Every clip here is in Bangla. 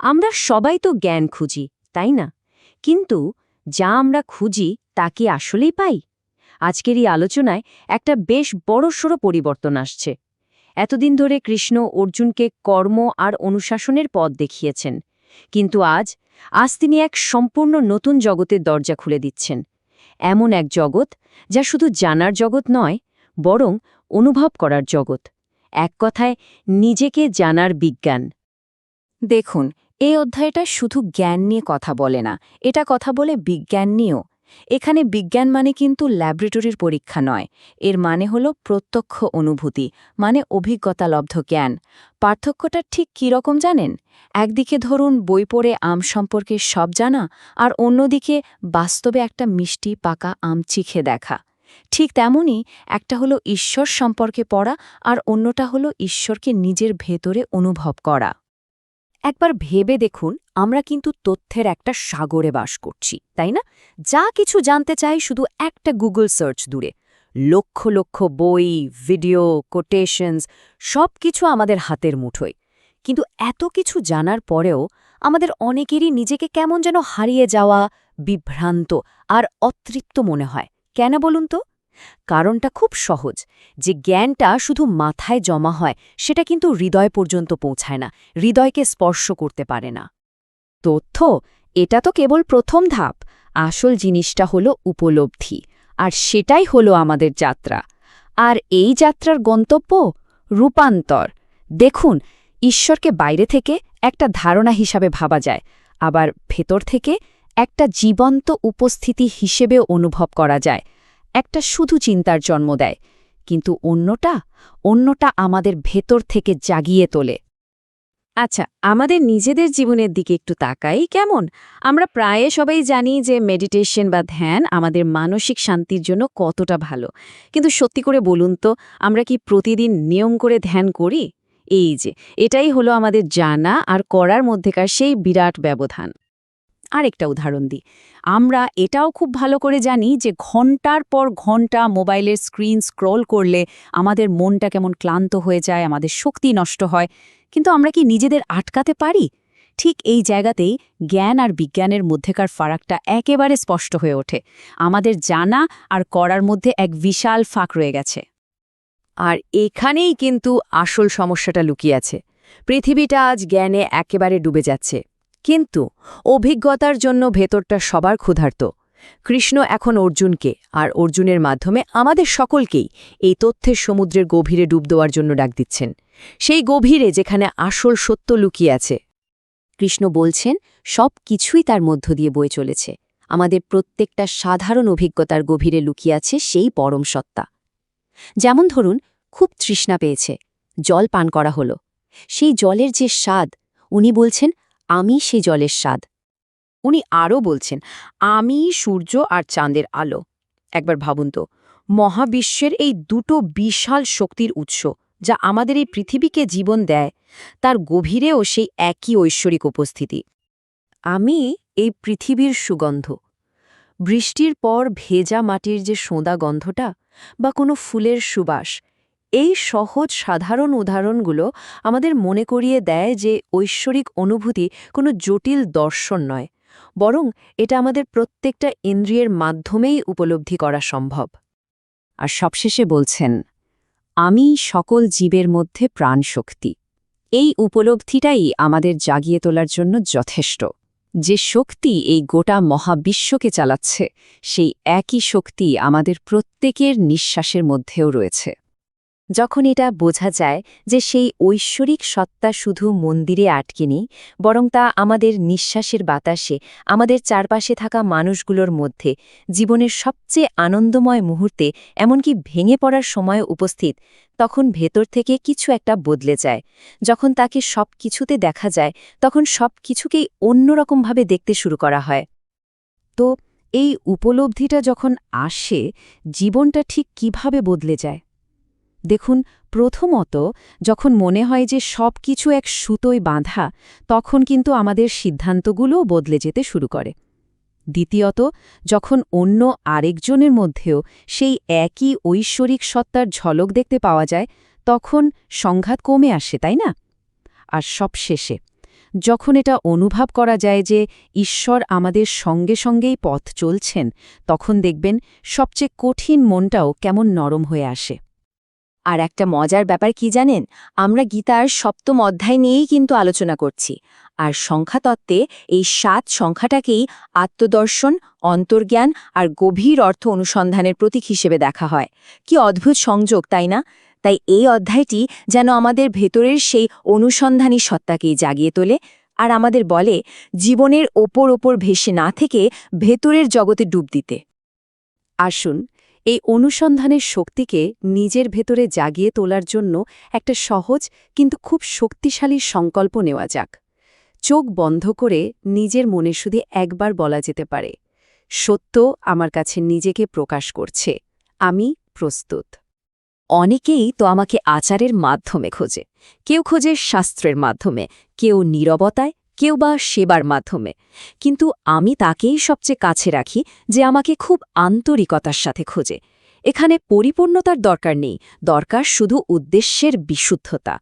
আমরা সবাই তো জ্ঞান খুঁজি, তাই না? কিন্তু যা আমরা খুঁজি, তা কি আসলেই পাই? আজকের এই আলোচনায় একটা বেশ বড়সড় পরিবর্তন আসছে। এতদিন ধরে কৃষ্ণ অর্জুনকে কর্ম আর অনুশাসনের পথ দেখিয়েছেন। কিন্তু আজ আজ তিনি এক সম্পূর্ণ নতুন জগতের দরজা খুলে দিচ্ছেন। এমন এক জগৎ যা শুধু জানার জগৎ নয়, বরং অনুভব করার জগৎ। এক কথায়, নিজেকে জানার বিজ্ঞান। দেখুন এই অধ্যায়টা শুধু জ্ঞান নিয়ে কথা বলে না, এটা কথা বলে বিজ্ঞান নিয়েও। এখানে বিজ্ঞান মানে কিন্তু ল্যাবরেটরির পরীক্ষা নয়, এর মানে হল প্রত্যক্ষ অনুভূতি মানে অভিজ্ঞতালব্ধ জ্ঞান। পার্থক্যটা ঠিক কী রকম জানেন? একদিকে ধরুন বই পড়ে আম সম্পর্কে সব জানা, আর অন্যদিকে বাস্তবে একটা মিষ্টি পাকা আম চিখে দেখা। ঠিক তেমনই একটা হলো ঈশ্বর সম্পর্কে পড়া, আর অন্যটা হলো ঈশ্বরকে নিজের ভেতরে অনুভব করা। একবার ভেবে দেখুন, আমরা কিন্তু তথ্যের একটা সাগরে বাস করছি, তাই না? যা কিছু জানতে চাই শুধু একটা গুগল সার্চ দূরে। লক্ষ লক্ষ বই, ভিডিও, কোটেশনস সব কিছু আমাদের হাতের মুঠোয়। কিন্তু এত কিছু জানার পরেও আমাদের অনেকেরই নিজেকে কেমন যেন হারিয়ে যাওয়া, বিভ্রান্ত আর অতৃপ্ত মনে হয়। কেন বলুন তো? কারণটা খুব সহজ, যে জ্ঞানটা শুধু মাথায় জমা হয়, সেটা কিন্তু হৃদয় পর্যন্ত পৌঁছায় না, হৃদয়কে স্পর্শ করতে পারে না। তথ্য, এটা তো কেবল প্রথম ধাপ, আসল জিনিসটা হলো উপলব্ধি, আর সেটাই হলো আমাদের যাত্রা। আর এই যাত্রার গন্তব্য? রূপান্তর। দেখুন, ঈশ্বরকে বাইরে থেকে একটা ধারণা হিসাবে ভাবা যায়, আবার ভেতর থেকে একটা জীবন্ত উপস্থিতি হিসেবেও অনুভব করা যায়। একটা শুধু চিন্তার জন্ম দেয়, কিন্তু অন্যটা অন্যটা আমাদের ভেতর থেকে জাগিয়ে তোলে। আচ্ছা আমাদের নিজেদের জীবনের দিকে একটু তাকাই কেমন? আমরা প্রায় সবাই জানি যে মেডিটেশন বা ধ্যান আমাদের মানসিক শান্তির জন্য কতটা ভালো। কিন্তু সত্যি করে বলুন তো, আমরা কি প্রতিদিন নিয়ম করে ধ্যান করি? এই যে, এটাই হলো আমাদের জানা আর করার মধ্যেকার সেই বিরাট ব্যবধান। আরেকটা উদাহরণ দিই। আমরা এটাও খুব ভালো করে জানি যে ঘণ্টার পর ঘণ্টা মোবাইলের স্ক্রিন স্ক্রল করলে আমাদের মনটা কেমন ক্লান্ত হয়ে যায়, আমাদের শক্তি নষ্ট হয়। কিন্তু আমরা কি নিজেদের আটকাতে পারি? ঠিক এই জায়গাতেই জ্ঞান আর বিজ্ঞানের মধ্যেকার ফারাকটা একেবারে স্পষ্ট হয়ে ওঠে। আমাদের জানা আর করার মধ্যে এক বিশাল ফাঁক রয়ে গেছে। আর এখানেই কিন্তু আসল সমস্যাটা লুকিয়ে আছে। পৃথিবীটা আজ জ্ঞানে একেবারে ডুবে যাচ্ছে। কিন্তু অভিজ্ঞতার জন্য ভেতরটা সবার ক্ষুধার্ত। কৃষ্ণ এখন অর্জুনকে আর অর্জুনের মাধ্যমে আমাদের সকলকেই এই তথ্যের সমুদ্রের গভীরে ডুব দেওয়ার জন্য ডাক দিচ্ছেন। সেই গভীরে যেখানে আসল সত্য লুকিয়ে আছে। কৃষ্ণ বলছেন, সব কিছুই তার মধ্য দিয়ে বয়ে চলেছে। আমাদের প্রত্যেকটা সাধারণ অভিজ্ঞতার গভীরে লুকিয়ে আছে সেই পরম সত্তা। যেমন ধরুন, খুব তৃষ্ণা পেয়েছে। জল পান করা হলো। সেই জলের যে স্বাদ, উনি বলছেন আমি সে জলের স্বাদ। উনি আরও বলছেন, আমি সূর্য আর চাঁদের আলো। একবার ভাবুন তো, মহাবিশ্বের এই দুটো বিশাল শক্তির উৎস যা আমাদের এই পৃথিবীকে জীবন দেয়, তার গভীরেও সেই একই ঐশ্বরিক উপস্থিতি। আমি এই পৃথিবীর সুগন্ধ। বৃষ্টির পর ভেজা মাটির যে সোঁদা গন্ধটা বা কোনো ফুলের সুবাস এই সহজ সাধারণ উদাহরণগুলো আমাদের মনে করিয়ে দেয় যে ঐশ্বরিক অনুভূতি কোনো জটিল দর্শন নয়, বরং এটা আমাদের প্রত্যেকটা ইন্দ্রিয়ের মাধ্যমেই উপলব্ধি করা সম্ভব। আর সবশেষে বলছেন, আমি সকল জীবের মধ্যে প্রাণশক্তি। এই উপলব্ধিটাই আমাদের জাগিয়ে তোলার জন্য যথেষ্ট। যে শক্তি এই গোটা মহাবিশ্বকে চালাচ্ছে, সেই একই শক্তি আমাদের প্রত্যেকের নিঃশ্বাসের মধ্যেও রয়েছে। যখন এটা বোঝা যায় যে সেই ঐশ্বরিক সত্তা শুধু মন্দিরে আটকে নেই বরং তা আমাদের নিঃশ্বাসের বাতাসে, আমাদের চারপাশে থাকা মানুষগুলোর মধ্যে, জীবনের সবচেয়ে আনন্দময় মুহূর্তে, এমনকি ভেঙে পড়ার সময় উপস্থিত, তখন ভেতর থেকে কিছু একটা বদলে যায়। যখন তাকে সব কিছুতে দেখা যায়, তখন সব কিছুকেই অন্যরকমভাবে দেখতে শুরু করা হয়। তো, এই উপলব্ধিটা যখন আসে, জীবনটা ঠিক কীভাবে বদলে যায়? দেখুন, প্রথমত, যখন মনে হয় যে সব কিছু এক সুতোয় বাঁধা, তখন কিন্তু আমাদের সিদ্ধান্তগুলোও বদলে যেতে শুরু করে। দ্বিতীয়ত, যখন অন্য আরেকজনের মধ্যেও সেই একই ঐশ্বরিক সত্তার ঝলক দেখতে পাওয়া যায়, তখন সংঘাত কমে আসে, তাই না? আর সবশেষে, যখন এটা অনুভব করা যায় যে ঈশ্বর আমাদের সঙ্গে সঙ্গেই পথ চলছেন, তখন দেখবেন সবচেয়ে কঠিন মনটাও কেমন নরম হয়ে আসে। আর একটা মজার ব্যাপার কি জানেন? আমরা গীতার সপ্তম অধ্যায় নিয়েই কিন্তু আলোচনা করছি। আর সংখ্যাতত্ত্বে এই সাত সংখ্যাটাকেই আত্মদর্শন, অন্তর্জ্ঞান আর গভীর অর্থ অনুসন্ধানের প্রতীক হিসেবে দেখা হয়। কি অদ্ভুত সংযোগ, তাই না? তাই এই অধ্যায়টি যেন আমাদের ভেতরের সেই অনুসন্ধানী সত্তাকেই জাগিয়ে তোলে আর আমাদের বলে, জীবনের ওপর ওপর ভেসে না থেকে ভেতরের জগতে ডুব দিতে। আসুন এই অনুসন্ধানের শক্তিকে নিজের ভেতরে জাগিয়ে তোলার জন্য একটা সহজ কিন্তু খুব শক্তিশালী সংকল্প নেওয়া যাক। চোখ বন্ধ করে নিজের মনে শুধু একবার বলা যেতে পারে, সত্য আমার কাছে নিজেকে প্রকাশ করছে, আমি প্রস্তুত। অনেকেই তো আমাকে আচারের মাধ্যমে খোঁজে, কেউ খোঁজে শাস্ত্রের মাধ্যমে, কেউ নীরবতায় কেউ বা সেবার মাধ্যমে। কিন্তু আমি তাকেই সবচেয়ে কাছে রাখি যে আমাকে খুব আন্তরিকতার সাথে খোঁজে। এখানে পরিপূর্ণতার দরকার নেই, দরকার শুধু উদ্দেশ্যের বিশুদ্ধতা।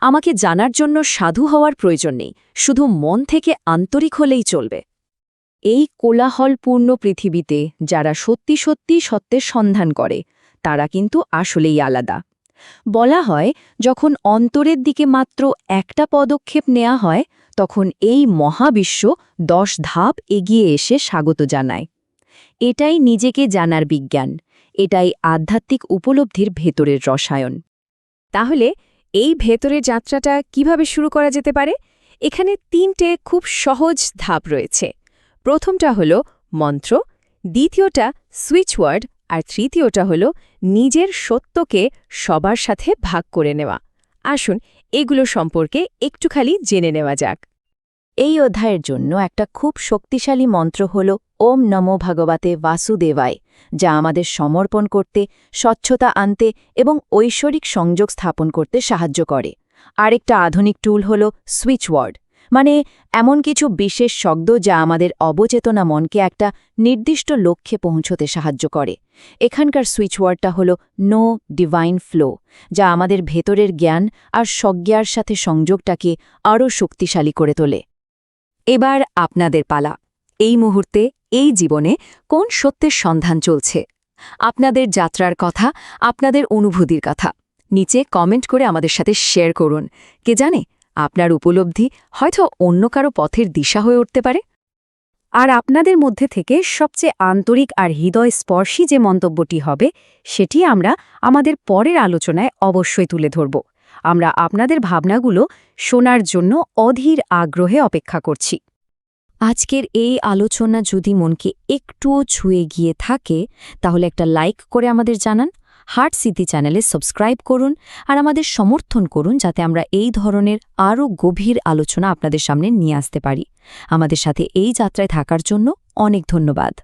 আমাকে জানার জন্য সাধু হওয়ার প্রয়োজন নেই, শুধু মন থেকে আন্তরিক হলেই চলবে। এই কোলাহলপূর্ণ পৃথিবীতে যারা সত্যি সত্যি সত্যের সন্ধান করে, তারা কিন্তু আসলেই আলাদা। বলা হয়, যখন অন্তরের দিকে মাত্র একটা পদক্ষেপ নেওয়া হয় তখন এই মহাবিশ্ব দশ ধাপ এগিয়ে এসে স্বাগত জানায়। এটাই নিজেকে জানার বিজ্ঞান, এটাই আধ্যাত্মিক উপলব্ধির ভেতরের রসায়ন। তাহলে এই ভেতরের যাত্রাটা কীভাবে শুরু করা যেতে পারে? এখানে তিনটে খুব সহজ ধাপ রয়েছে। প্রথমটা হল মন্ত্র, দ্বিতীয়টা সুইচওয়ার্ড আর তৃতীয়টা হল নিজের সত্যকে সবার সাথে ভাগ করে নেওয়া। আসুন এগুলো সম্পর্কে একটু খালি জেনে নেওয়া যাক। এই অধ্যায়ের জন্য একটা খুব শক্তিশালী মন্ত্র হল, ওম নমো ভগবতে বাসুদেবায় যা আমাদের সমর্পণ করতে, স্বচ্ছতা আনতে এবং ঐশ্বরিক সংযোগ স্থাপন করতে সাহায্য করে। আরেকটা আধুনিক টুল হল সুইচওয়ার্ড মানে এমন কিছু বিশেষ শব্দ যা আমাদের অবচেতনা মনকে একটা নির্দিষ্ট লক্ষ্যে পৌঁছতে সাহায্য করে। এখানকার সুইচওয়ার্ডটা হল নো ডিভাইন ফ্লো যা আমাদের ভেতরের জ্ঞান আর সজ্ঞার সাথে সংযোগটাকে আরও শক্তিশালী করে তোলে। এবার আপনাদের পালা। এই মুহূর্তে, এই জীবনে কোন সত্যের সন্ধান চলছে? আপনাদের যাত্রার কথা, আপনাদের অনুভূতির কথা। নিচে কমেন্ট করে আমাদের সাথে শেয়ার করুন। কে জানে আপনার উপলব্ধি হয়তো অন্য কারও পথের দিশা হয়ে উঠতে পারে। আর আপনাদের মধ্যে থেকে সবচেয়ে আন্তরিক আর হৃদয় স্পর্শী যে মন্তব্যটি হবে, সেটি আমরা আমাদের পরের আলোচনায় অবশ্যই তুলে ধরব। আমরা আপনাদের ভাবনাগুলো শোনার জন্য অধীর আগ্রহে অপেক্ষা করছি। আজকের এই আলোচনা যদি মনকে একটুও ছুঁয়ে গিয়ে থাকে, তাহলে একটা লাইক করে আমাদের জানান। হার্ট সিটি চ্যানেলে সাবস্ক্রাইব করুন আর আমাদের সমর্থন করুন যাতে আমরা এই ধরনের আরও গভীর আলোচনা আপনাদের সামনে নিয়ে আসতে পারি। আমাদের সাথে এই যাত্রায় থাকার জন্য অনেক ধন্যবাদ।